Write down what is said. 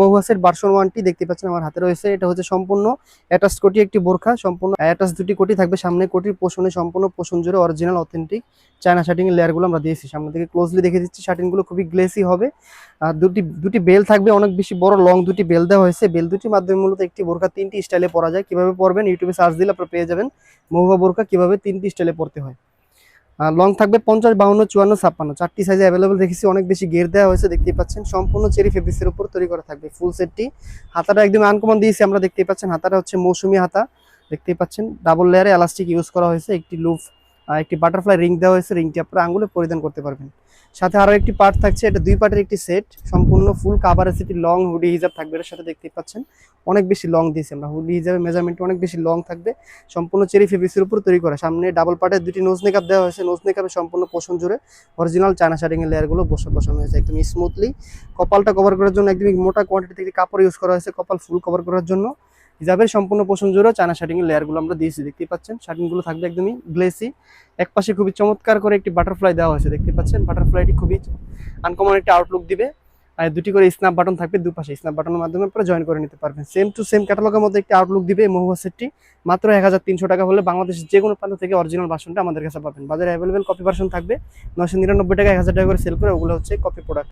মহুয়াসের version ওয়ানটি দেখতে পাচ্ছেন আমার হাতে রয়েছে। এটা হচ্ছে সম্পূর্ণ অ্যাটাচ কোটি একটি বোরখা, সম্পূর্ণ অ্যাটাচ দুটি কোটি থাকবে। সামনে কোটির পোষণে সম্পূর্ণ পোষণ জুড়ে অরিজিনাল অথেন্টিক চায়না শার্টিং এর লেয়ারগুলো আমরা দিয়েছি। সামনে থেকে ক্লোজলি দেখে দিচ্ছি শার্টিংগুলো খুবই গ্লেসি হবে। আর দুটি দুটি বেল থাকবে, অনেক বেশি বড় লং দুটি বেল দেওয়া হয়েছে। বেল দুটির মাধ্যমে মূলত একটি বোরখা তিনটি স্টাইলে পরা যায়। কীভাবে পরবেন? ইউটিউবে সার্চ দিলে আপনারা পেয়ে যাবেন। মহুয়া বোরখা কীভাবে তিনটি স্টাইলে পরতে হয়। লং থাকবে পঞ্চাশ, বাউন্ন, চুয়ান্ন, ছাপ্পান্ন। চারটি সাইজে অ্যাভেলেবেল দেখেছি, অনেক বেশি গের দেওয়া হয়েছে, দেখতেই পাচ্ছেন। সম্পূর্ণ চেরি ফেব্রিক্সের উপর তৈরি করা থাকবে ফুল সেটটি হাতাটা একদম আনকমন দিয়েছি আমরা, দেখতেই পাচ্ছেন। হাতাটা হচ্ছে মৌসুমি হাতা, দেখতেই পাচ্ছেন। ডাবল লেয়ারে এলাস্টিক ইউজ করা হয়েছে, একটি লুফ একটি বাটারফ্লাই রিং দেওয়া হয়েছে রিংটি আপনারা আঙুলে পরিধান করতে পারবেন। সাথে আরও একটি পার্ট থাকছে, এটা দুই পার্টের একটি সেট সম্পূর্ণ ফুল কাভারেজ একটি লং হুডি হিজাব থাকবে এর সাথে দেখতেই পাচ্ছেন, অনেক বেশি লং দিয়েছি আমরা। হুডি হিজাবের মেজারমেন্ট অনেক বেশি লং থাকবে, সম্পূর্ণ চেরি ফেব্রিক্সের উপর তৈরি করা। সামনে ডাবল পার্টের দুটি নোজ মেকআপ দেওয়া হয়েছে নোজ মেকআপে সম্পূর্ণ পোষণ জুড়ে অরিজিনাল চায়না শার্টিং এর লেয়ারগুলো বসে বসানো হয়েছে একদম স্মুথলি কপালটা কভার করার জন্য একদমই মোটা কোয়ান্টিটি থেকে কাপড় ইউজ করা হয়েছে, কপাল ফুল কভার করার জন্য। হিজাবের সম্পূর্ণ পোষণ জুড়ে, চায়না শার্টিং এর লেয়ারগুলো আমরা দিয়েছি দেখতে পাচ্ছেন। শার্টিংগুলো থাকবে একদমই গ্লেসি এক পাশে খুবই চমৎকার করে একটি বাটারফ্লাই দেওয়া হয়েছে, দেখতে পাচ্ছেন। বাটারফ্লাইটি খুবই আনকমন একটি আউটলুক দিবে। আর দুটি করে স্ন্যাপ বাটন থাকবে দুপাশে। স্ন্যাপ বাটনের মাধ্যমে আপনারা জয়েন করে নিতে পারবেন। সেম টু সেম ক্যাটালগের মধ্যে একটি আউটলুক দিবে মহুয়া সেটটি মাত্র এক হাজার তিনশো টাকা হলে বাংলাদেশের যে কোনো প্রান্ত থেকে অরিজিনাল ভার্সনটা আমাদের কাছে পাবেন। বাজারে অ্যাভেলেবেল কপি ভার্সন থাকবে। নশো নিরানব্বই টাকা এক হাজার টাকা করে সেল করে ওগুলো হচ্ছে কপি প্রোডাক্ট